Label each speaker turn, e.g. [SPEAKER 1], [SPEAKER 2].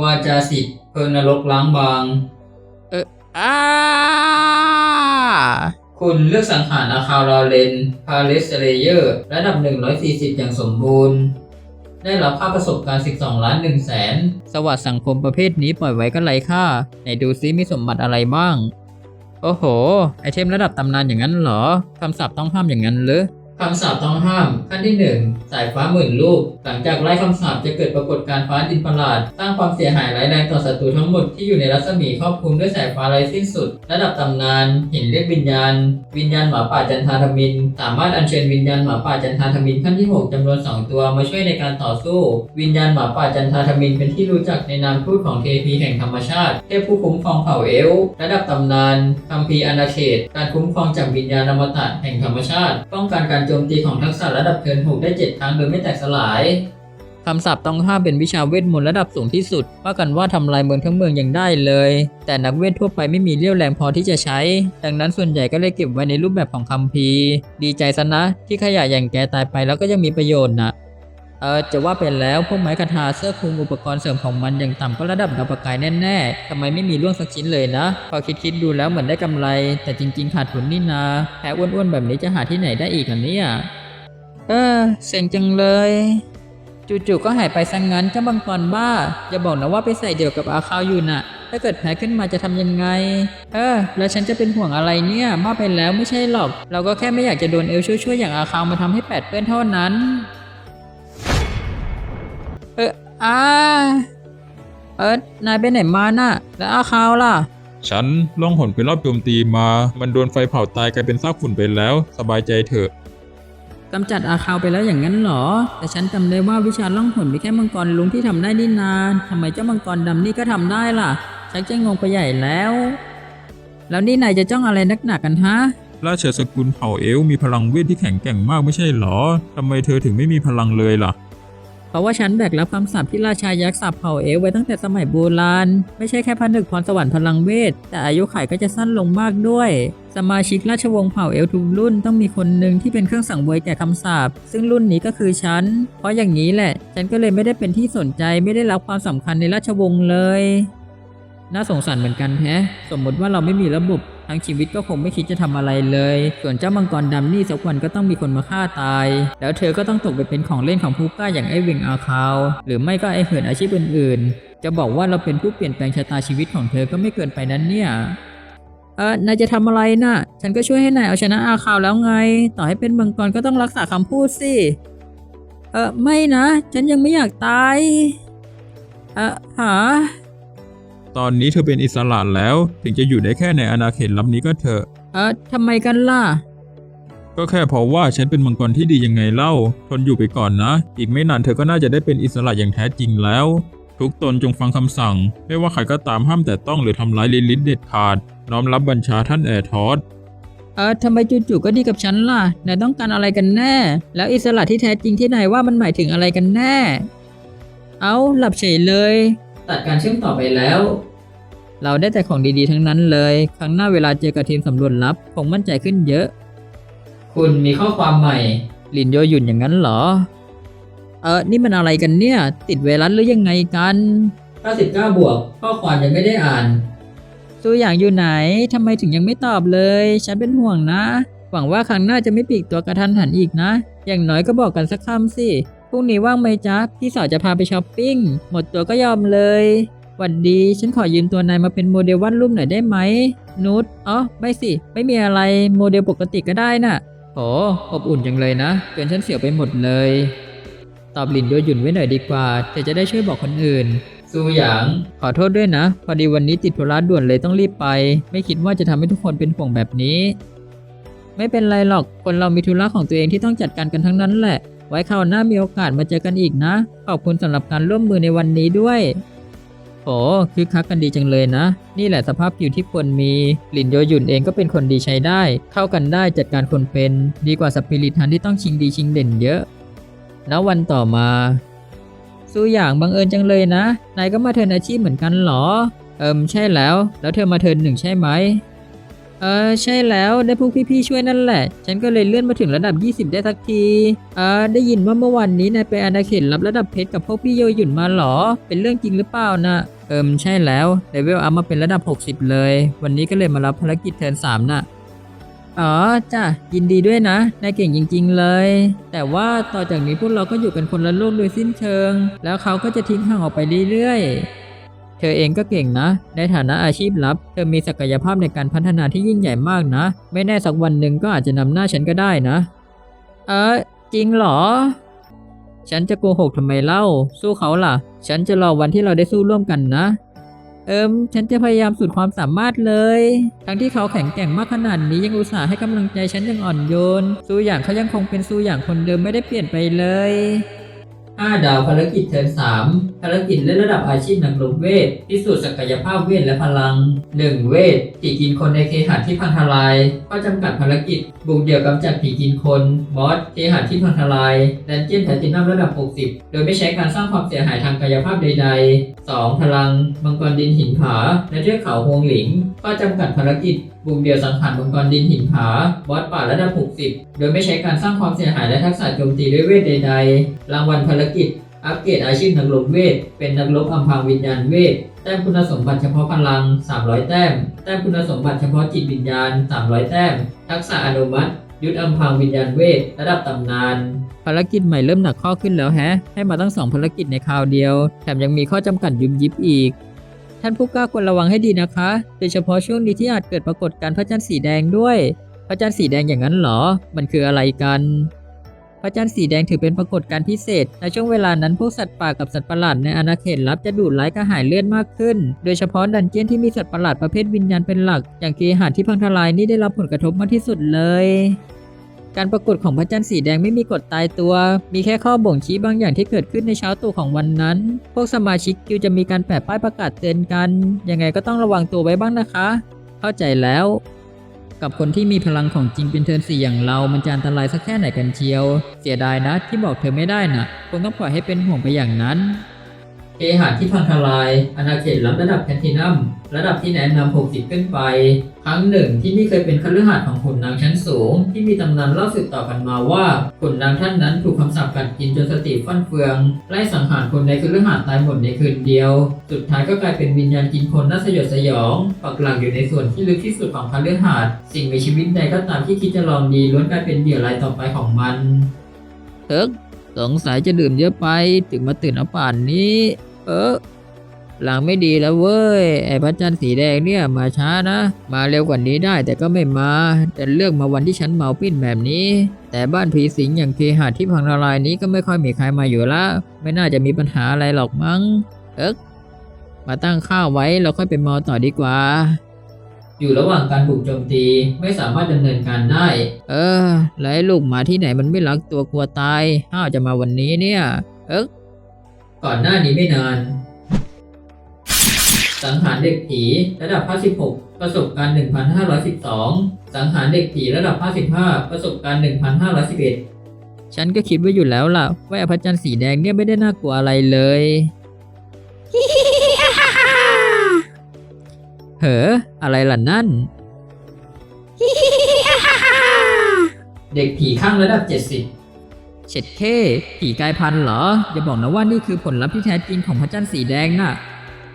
[SPEAKER 1] วาจาสิทธิ์เพลิงนรกล้างบาง
[SPEAKER 2] อ้า
[SPEAKER 1] คุณเลือกสังหารอาคาราเลน พาเลสเลเยอร์ ระดับ 140 อย่างสมบูรณ์ ได้รับค่าประสบการณ์ 12 ล้าน1แสน สวัสดสังคมประเภทนี้ปล่อยไว้ก็ไรค่า ไหนดูซิมีสมบัติอะไรบ้าง โอ้โห ไอเทมระดับตำนานอย่างนั้นเหรอ คำสาปต้องห้ามอย่างนั้นเหรอ คำสาปต้องห้าม ขั้นที่ 1 สายฟ้าหมื่นลูก หลังจากไล่คำสาปจะเกิดปรากฏการณ์ฟ้าดินประหลาด สร้างความเสียหายร้ายแรงต่อศัตรูทั้งหมดที่อยู่ในรัศมีครอบคลุมด้วยสายฟ้าไร้สิ้นสุด ระดับตำนาน หินเรียกวิญญาณ วิญญาณหมาป่าจันทาธมิน สามารถอัญเชิญวิญญาณหมาป่าจันทาธมินขั้นที่ 6จำนวน 2 ตัวมาช่วยในการต่อสู้ วิญญาณหมาป่าจันทาธมินเป็นที่รู้จักในนามทูตของเทพีแห่งธรรมชาติเทพผู้คุ้มครองเผ่าเอลระดับตำนานคัมภีร์อาณาเขตการคุ้มครองจากวิญญาณอมตะแห่งธรรมชาติป้องกันการโจมตีของทักษะระดับเทิร์นหกได้เจ็ดครั้งโดยไม่แตกสลายคำสาปต้องห้ามเป็นวิชาเวทมนต์ระดับสูงที่สุด ว่ากันว่าทำลายเมืองทั้งเมืองยังได้เลย แต่นักเวททั่วไปไม่มีเรี่ยวแรงพอที่จะใช้ ดังนั้นส่วนใหญ่ก็เลยเก็บไว้ในรูปแบบของคัมภีร์ ดีใจซะนะ ที่ขยะอย่างแกตายไปแล้วก็ยังมีประโยชน์นะ เออจะว่าเป็นแล้วพวกไม้คาถาเสื้อคลุมอุปกรณ์เสริมของมันอย่างต่ำก็ระดับดาวประกายแน่ๆทำไมไม่มีร่วงสักชิ้นเลยนะ พอคิดๆดูแล้วเหมือนได้กำไร แต่จริง ๆ ขาดทุนนี่นาแพ้อ้วนๆแบบนี้จะหาที่ไหนได้อีกล่ะเนี่ยเออเซ็งจังเลยจู่ๆก็หายไปซะงงั้นเจ้ามังกรบ้าอย่าบอกนะว่าไปใส่เดี่ยวกับอาคาวอยู่น่ะ ถ้าเกิดแพ้ขึ้นมาจะทำยังไง เออ แล้วฉันจะเป็นห่วงอะไรเนี่ยบ้าไปแล้วไม่ใช่หรอก เราก็แค่ไม่อยากจะโดนเอลช่วยๆอย่างอาคาวมาทำให้แปดเปื้อนเท่านั้น อออาเออนายไปไหนมาน่ะ แล้วอาคาวล่ะ
[SPEAKER 3] ฉันล่องหนไปรอบโจมตีมา มันโดนไฟเผาตายกลายเป็นซากฝุ่นไปแล้ว สบายใจเถอะ
[SPEAKER 1] กำจัดอาคาวไปแล้วอย่างนั้นเหรอ แต่ฉันจำได้ว่าวิชาล่องหนมีแค่มังกรลุงที่ทำได้นี่นาทำไมเจ้ามังกรดำนี่ก็ทำได้ล่ะ ชักจะงงไปใหญ่แล้ว แล้วนี่นายจะจ้องอะไรนักหนากันฮะ
[SPEAKER 3] ราชสกุลเผ่าเอลฟ์มีพลังเวทที่แข็งแกร่งมากไม่ใช่หรอทำไมเธอถึงไม่มีพลังเลยล่ะ
[SPEAKER 1] เพราะว่าฉันแบกรับคำสาปที่ราชายักษ์สาปเผ่าเอลฟ์ไว้ตั้งแต่สมัยโบราณ ไม่ใช่แค่พันึกพรสวรรค์พลังเวท แต่อายุขัยก็จะสั้นลงมากด้วย สมาชิกราชวงศ์เผ่าเอลทุกรุ่นต้องมีคนหนึ่งที่เป็นเครื่องสังเวยแก่คำสาปซึ่งรุ่นนี้ก็คือฉัน เพราะอย่างนี้แหละ ฉันก็เลยไม่ได้เป็นที่สนใจไม่ได้รับความสำคัญในราชวงศ์เลย น่าสงสารเหมือนกันแฮะ สมมติว่าเราไม่มีระบบ ทั้งชีวิตก็คงไม่คิดจะทำอะไรเลย ส่วนเจ้ามังกรดำนี่สักวันก็ต้องมีคนมาฆ่าตาย แล้วเธอก็ต้องตกไปเป็นของเล่นของผู้กล้าอย่างไอ้เวงอาคาว หรือไม่ก็ไอ้เหินอาชีพอื่นๆ จะบอกว่าเราเป็นผู้เปลี่ยนแปลงชะตาชีวิตของเธอก็ไม่เกินไปนั้นเนี่ยเออนายจะทำอะไรน่ะ ฉันก็ช่วยให้นายเอาชนะอาคาวแล้วไง ต่อให้เป็นมังกรก็ต้องรักษาคำพูดสิ เออไม่นะ ฉันยังไม่อยากตาย เออหา
[SPEAKER 3] ตอนนี้เธอเป็นอิสระแล้ว ถึงจะอยู่ได้แค่ในอาณาเขตลับนี้ก็เถอะ
[SPEAKER 1] เออทำไมกันล่ะ
[SPEAKER 3] ก็แค่เพราะว่าฉันเป็นมังกรที่ดียังไงเล่า ทนอยู่ไปก่อนนะ อีกไม่นานเธอก็น่าจะได้เป็นอิสระอย่างแท้จริงแล้ว ทุกตนจงฟังคำสั่ง ไม่ว่าใครก็ตามห้ามแต่ต้องหรือทำร้ายลิลิทเด็ดขาด น้อมรับบัญชาท่านแอร์ทอส
[SPEAKER 1] เออทำไมจู่ๆก็ดีกับฉันล่ะ นายต้องการอะไรกันแน่ แล้วอิสระที่แท้จริงที่นายว่ามันหมายถึงอะไรกันแน่ เอาหลับเฉยเลย ตัดการเชื่อมต่อไปแล้ว เราได้แต่ของดีๆทั้งนั้นเลย ครั้งหน้าเวลาเจอกับทีมสำรวจลับคงมั่นใจขึ้นเยอะ คุณมีข้อความใหม่ ลินโยหยุ่นอย่างนั้นเหรอ เออนี่มันอะไรกันเนี่ย ติดไวรัสหรือยังไงกัน 99 บวก ข้อความยังไม่ได้อ่าน ตัวอย่างอยู่ไหนทำไมถึงยังไม่ตอบเลย ฉันเป็นห่วงนะ หวังว่าครั้งหน้าจะไม่ปลีกตัวกระทันหันอีกนะ อย่างน้อยก็บอกกันสักคำสิ พรุ่งนี้ว่างไหมจ๊ะ พี่สาวจะพาไปช้อปปิ้ง หมดตัวก็ยอมเลย หวัดดี ฉันขอยืมตัวนายมาเป็นโมเดลวาดรูปหน่อยได้ไหม นุชอ๋อไม่สิ ไม่มีอะไร โมเดลปกติก็ได้น่ะโหอบอุ่นจังเลยนะเกินฉันเสียวไปหมดเลย ตอบหลินโดยหยุ่นไว้หน่อยดีกว่าเธอจะได้ช่วยบอกคนอื่นซูหยาง ขอโทษด้วยนะ พอดีวันนี้ติดธุระด่วนเลยต้องรีบไป ไม่คิดว่าจะทำให้ทุกคนเป็นห่วงแบบนี้ ไม่เป็นไรหรอก คนเรามีธุระของตัวเองที่ต้องจัดการกันทั้งนั้นแหละ ไว้คราวหน้ามีโอกาสมาเจอกันอีกนะ ขอบคุณสำหรับการร่วมมือในวันนี้ด้วย โอ้คือคักกันดีจังเลยนะ นี่แหละสภาพผิวที่ควรมีหลินโยหยุ่นเองก็เป็นคนดีใช้ได้ เข้ากันได้จัดการคนเป็นดีกว่าสปิริตฮันที่ต้องชิงดีชิงเด่นเยอะณวันต่อมาสู้อย่างบังเอิญจังเลยนะ นายก็มาเทินอาชีพเหมือนกันหรอ เอิมใช่แล้ว แล้วเธอมาเทินหนึ่งใช่ไหม เออใช่แล้วได้พวกพี่ๆช่วยนั่นแหละ ฉันก็เลยเลื่อนมาถึงระดับ 20 ได้สักที เออได้ยินว่าเมื่อวันนี้นายไปอาณาเขตรับระดับเพชรกับพวกพี่โยหยุ่นมาหรอ เป็นเรื่องจริงหรือเปล่านะ เอิมใช่แล้วเลเวลอัพมาเป็นระดับ 60 เลย วันนี้ก็เลยมารับภารกิจเทิร์น3น่ะอ๋อจ้ะยินดีด้วยนะนายเก่งจริง ๆ เลย แต่ว่าต่อจากนี้พวกเราก็อยู่กันคนละโลกโดยสิ้นเชิง แล้วเขาก็จะทิ้งห่างออกไปเรื่อยๆ เธอเองก็เก่งนะ ในฐานะอาชีพลับ เธอมีศักยภาพในการพัฒนาที่ยิ่งใหญ่มากนะ ไม่แน่สักวันหนึ่งก็อาจจะนำหน้าฉันก็ได้นะ เออจริงเหรอ ฉันจะโกหกทำไมเล่า สู้เขาล่ะ ฉันจะรอวันที่เราได้สู้ร่วมกันนะ เอิมฉันจะพยายามสุดความสามารถเลย ทั้งที่เขาแข็งแกร่งมากขนาดนี้ยังอุตส่าห์ให้กำลังใจฉันอย่างอ่อนโยนสู้อย่างเขายังคงเป็นสู้อย่างคนเดิมไม่ได้เปลี่ยนไปเลย 5 ดาวภารกิจเทิร์น3ภารกิจเล่นระดับอาชีพนักรบเวทพิสูจน์ศักยภาพเวทและพลัง 1 เวทผีกินคนในเคหะที่พังทลายข้อจำกัดภารกิจ บุกเดี่ยวกำจัดผีกินคนบอสเคหะที่พังทลายแดนเจียนแพลตินัมระดับ 60 โดยไม่ใช้การสร้างความเสียหายทางกายภาพใด ๆ 2 พลังมังกรดินหินผาในเทือกเขาฮวงหลิงข้อจำกัดภารกิจบุกเดี่ยวสังหารมังกรดินหินผาบอสป่าระดับ 60 โดยไม่ใช้การสร้างความเสียหายและทักษะโจมตีด้วยเวทใด ๆ รางวัลภารกิจ อัปเกรดอาชีพนักรบเวท เป็นนักรบอัมพางวิญญาณเวท แต้มคุณสมบัติเฉพาะพลัง 300 แต้ม แต้มคุณสมบัติเฉพาะจิตวิญญาณ 300 แต้ม ทักษะอนุมัติ ยุทธอัมพางวิญญาณเวท ระดับตำนาน ภารกิจใหม่เริ่มหนักข้อขึ้นแล้วแฮะ ให้มาตั้งสองภารกิจในคราวเดียว แถมยังมีข้อจำกัดยุบยิบอีก ท่านผู้กล้าควรระวังให้ดีนะคะ โดยเฉพาะช่วงนี้ที่อาจเกิดปรากฏการณ์พระจันทร์สีแดงด้วย พระจันทร์สีแดงอย่างนั้นเหรอ มันคืออะไรกัน พระจันทร์สีแดงถือเป็นปรากฏการณ์พิเศษ ในช่วงเวลานั้นพวกสัตว์ป่ากับสัตว์ประหลาดในอาณาเขตลับจะดูดไล้กระหายเลือดมากขึ้น โดยเฉพาะดันเจี้ยนที่มีสัตว์ประหลาดประเภทวิญญาณเป็นหลัก อย่างเกหาที่พังทลายนี่ได้รับผลกระทบมากที่สุดเลยการปรากฏของพระจันทร์สีแดงไม่มีกฎตายตัว มีแค่ข้อบ่งชี้บางอย่างที่เกิดขึ้นในเช้าตู่ของวันนั้น พวกสมาชิกกิวจะมีการแปะป้ายประกาศเตือนกัน ยังไงก็ต้องระวังตัวไว้บ้างนะคะ เข้าใจแล้ว กับคนที่มีพลังของจริงเป็นเทินสี่อย่างเรามันจะอันตรายสักแค่ไหนกันเชียว เสียดายนะที่บอกเธอไม่ได้นะคงต้องปล่อยให้เป็นห่วงไปอย่างนั้น เอหาที่พังทลาย อาณาเขตล้ำระดับแพนทินัม ระดับที่แนะนำ60 ขึ้นไป ครั้งหนึ่งที่นี่เคยเป็นคฤหาสน์ของขุนนางชั้นสูง ที่มีตำนานเล่าสืบต่อกันมาว่าขุนนางท่านนั้นถูกคำสาปกัดกินจนสติฟั่นเฟืองไล่สังหารคนในคฤหาสน์ตายหมดในคืนเดียว สุดท้ายก็กลายเป็นวิญญาณกินคนน่าสยดสยองปักหลักอยู่ในส่วนที่ลึกที่สุดของคฤหาสน์สิ่งมีชีวิตใดก็ตามที่คิดจะลองดีล้วนกลายเป็นเหยื่อรายต่อไปของมันเอิกสงสัยจะดื่มเยอะไปถึงมาตื่นเอาป่านนี้ เออ หลังไม่ดีแล้วเว้ยไอ้พระจันทร์สีแดงเนี่ยมาช้านะ มาเร็วกว่านี้ได้แต่ก็ไม่มาแต่เลือกมาวันที่ฉันเมาปิ้นแบบนี้ แต่บ้านผีสิงอย่างเคหะที่พังทลายนี้ก็ไม่ค่อยมีใครมาอยู่ละไม่น่าจะมีปัญหาอะไรหรอกมั้ง เอ๊กมาตั้งข้าวไว้เราค่อยไปเมาต่อดีกว่า อยู่ระหว่างการบุกโจมตีไม่สามารถดำเนินการได้ เออแล้วลูกหมาที่ไหนมันไม่รักตัวกลัวตายห้าวจะมาวันนี้เนี่ย เอ๊กก่อนหน้านี้ไม่นาน สังหารเด็กผีระดับ56ประสบการณ์ 1,512 สังหารเด็กผีระดับ55ประสบการณ์ 1,511 ฉันก็คิดไว้อยู่แล้วล่ะ ว่าพระจันทร์สีแดงเนี่ยไม่ได้น่ากลัวอะไรเลยเฮ้ออะไรล่ะนั่น เด็กผีข้างระดับ 70เช็ดเท่ผีกายพันธุ์เหรอ อย่าบอกนะว่านี่คือผลลัพธ์ที่แท้จริงของพระจันทร์สีแดงน่ะ